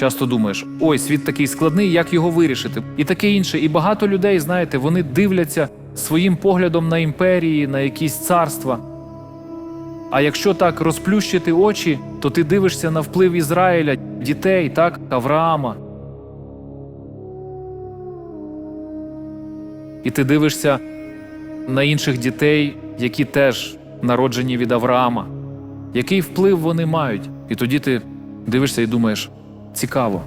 Часто думаєш, ой, світ такий складний, як його вирішити, і таке інше. І багато людей, знаєте, вони дивляться своїм поглядом на імперії, на якісь царства. А якщо так розплющити очі, то ти дивишся на вплив Ізраїля, дітей, так, Авраама. І ти дивишся на інших дітей, які теж народжені від Авраама. Який вплив вони мають? І тоді ти дивишся і думаєш: цікаво.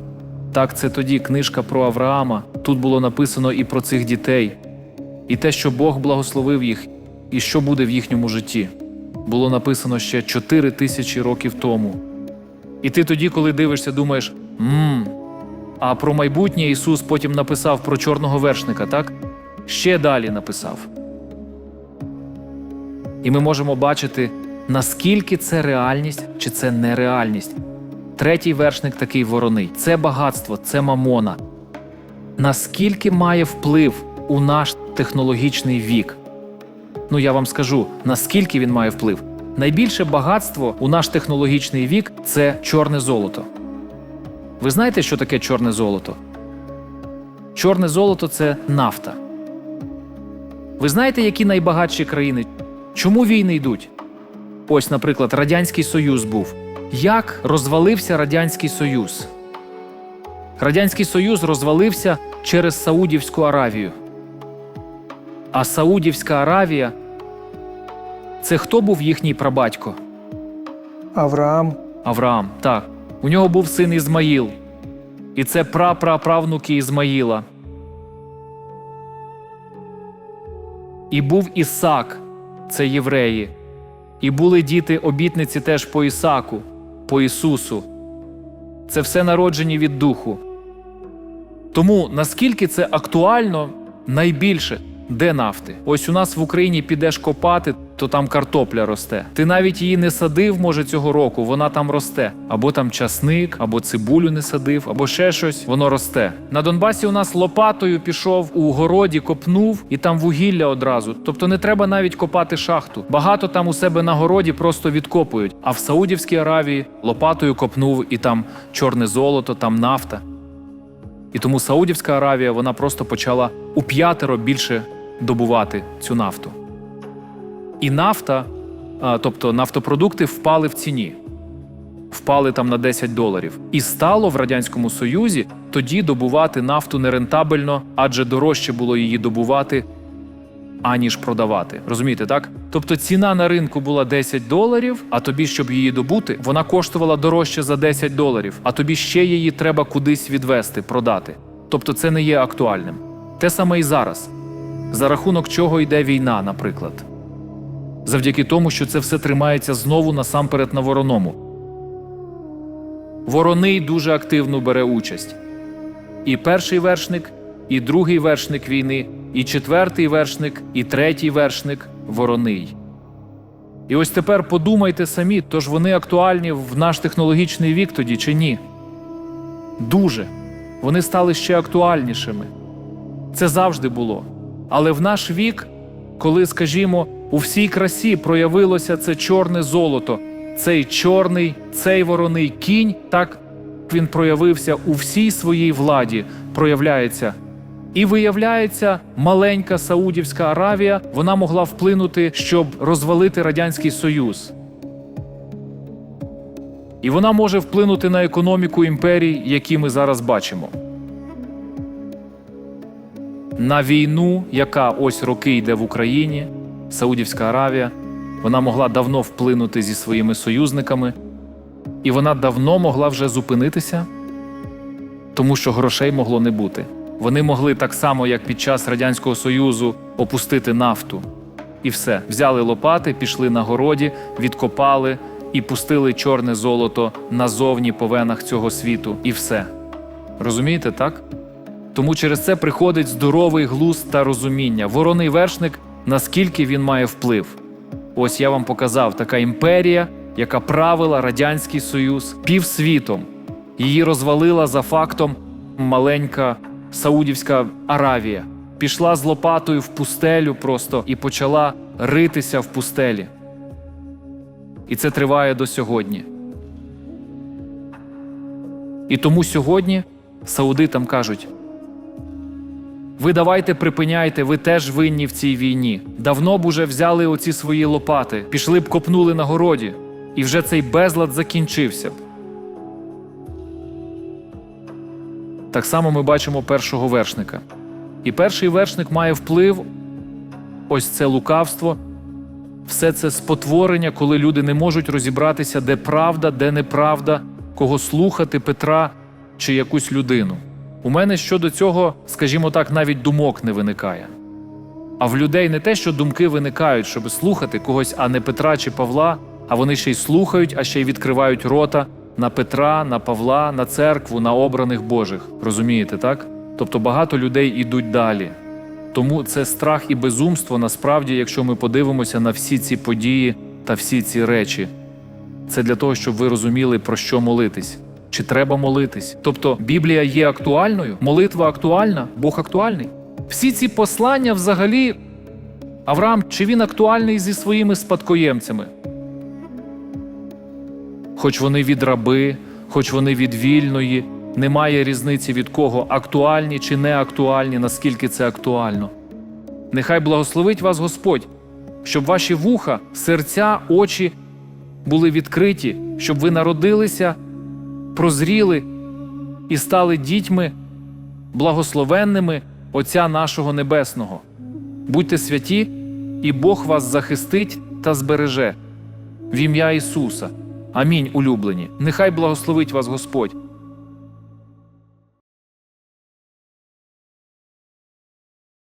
Так, це тоді книжка про Авраама. Тут було написано і про цих дітей, і те, що Бог благословив їх, і що буде в їхньому житті. Було написано ще 4 тисячі років тому. І ти тоді, коли дивишся, думаєш: мм, а про майбутнє Ісус потім написав про чорного вершника, так? Ще далі написав. І ми можемо бачити, наскільки це реальність чи це нереальність. Третій вершник такий вороний це багатство, це мамона. Наскільки має вплив у наш технологічний вік? Ну я вам скажу, наскільки він має вплив. Найбільше багатство у наш технологічний вік це чорне золото. Ви знаєте, що таке чорне золото? Чорне золото це нафта. Ви знаєте, які найбагатші країни? Чому війни йдуть? Ось, наприклад, Радянський Союз був. Як розвалився Радянський Союз? Радянський Союз розвалився через Саудівську Аравію. А Саудівська Аравія це хто був їхній прабатько? Авраам, Авраам. Так. У нього був син Ізмаїл. І це прапраправнуки Ізмаїла. І був Ісак, це євреї. І були діти обітниці теж по Ісаку, по Ісусу. Це все народжені від Духу. Тому наскільки це актуально найбільше, де нафти? Ось у нас в Україні підеш копати, то там картопля росте. Ти навіть її не садив, може, цього року, вона там росте. Або там часник, або цибулю не садив, або ще щось, воно росте. На Донбасі у нас лопатою пішов у городі, копнув і там вугілля одразу. Тобто не треба навіть копати шахту. Багато там у себе на городі просто відкопують. А в Саудівській Аравії лопатою копнув і там чорне золото, там нафта. І тому Саудівська Аравія вона просто почала у п'ятеро більше добувати цю нафту. І нафта, тобто нафтопродукти, впали в ціні, впали там на 10 доларів. І стало в Радянському Союзі тоді добувати нафту нерентабельно, адже дорожче було її добувати, аніж продавати. Розумієте, так? Тобто ціна на ринку була 10 доларів, а тобі, щоб її добути, вона коштувала дорожче за 10 доларів, а тобі ще її треба кудись відвести, продати. Тобто це не є актуальним. Те саме і зараз. За рахунок чого йде війна, наприклад. Завдяки тому, що це все тримається знову насамперед на вороному. Вороний дуже активно бере участь. І перший вершник, і другий вершник війни, і четвертий вершник, і третій вершник вороний. І ось тепер подумайте самі, тож вони актуальні в наш технологічний вік тоді чи ні? Дуже. Вони стали ще актуальнішими. Це завжди було. Але в наш вік, коли, скажімо, у всій красі проявилося це чорне золото, цей чорний, цей вороний кінь, так він проявився у всій своїй владі, проявляється. І виявляється, маленька Саудівська Аравія вона могла вплинути, щоб розвалити Радянський Союз. І вона може вплинути на економіку імперій, які ми зараз бачимо. На війну, яка ось роки йде в Україні, Саудівська Аравія, вона могла давно вплинути зі своїми союзниками, і вона давно могла вже зупинитися, тому що грошей могло не бути. Вони могли так само, як під час Радянського Союзу, опустити нафту. І все. Взяли лопати, пішли на городі, відкопали і пустили чорне золото назовні по венах цього світу. І все. Розумієте, так? Тому через це приходить здоровий глузд та розуміння. Вороний вершник, наскільки він має вплив. Ось я вам показав така імперія, яка правила Радянський Союз півсвітом. Її розвалила за фактом маленька Саудівська Аравія. Пішла з лопатою в пустелю просто і почала ритися в пустелі. І це триває до сьогодні. І тому сьогодні саудитам кажуть: ви давайте припиняйте, ви теж винні в цій війні. Давно б уже взяли оці свої лопати, пішли б копнули на городі, і вже цей безлад закінчився б. Так само ми бачимо першого вершника. І перший вершник має вплив, ось це лукавство, все це спотворення, коли люди не можуть розібратися, де правда, де неправда, кого слухати Петра чи якусь людину. У мене щодо цього, скажімо так, навіть думок не виникає. А в людей не те, що думки виникають, щоб слухати когось, а не Петра чи Павла, а вони ще й слухають, а ще й відкривають рота на Петра, на Павла, на церкву, на обраних Божих. Розумієте, так? Тобто багато людей ідуть далі. Тому це страх і безумство насправді, якщо ми подивимося на всі ці події та всі ці речі. Це для того, щоб ви розуміли, про що молитись. Чи треба молитись? Тобто Біблія є актуальною, молитва актуальна, Бог актуальний. Всі ці послання взагалі. Авраам, чи він актуальний зі своїми спадкоємцями? Хоч вони від раби, хоч вони від вільної, немає різниці від кого актуальні чи не актуальні, наскільки це актуально. Нехай благословить вас Господь, щоб ваші вуха, серця, очі були відкриті, щоб ви народилися, прозріли і стали дітьми благословенними Отця нашого Небесного. Будьте святі, і Бог вас захистить та збереже. В ім'я Ісуса. Амінь, улюблені. Нехай благословить вас Господь.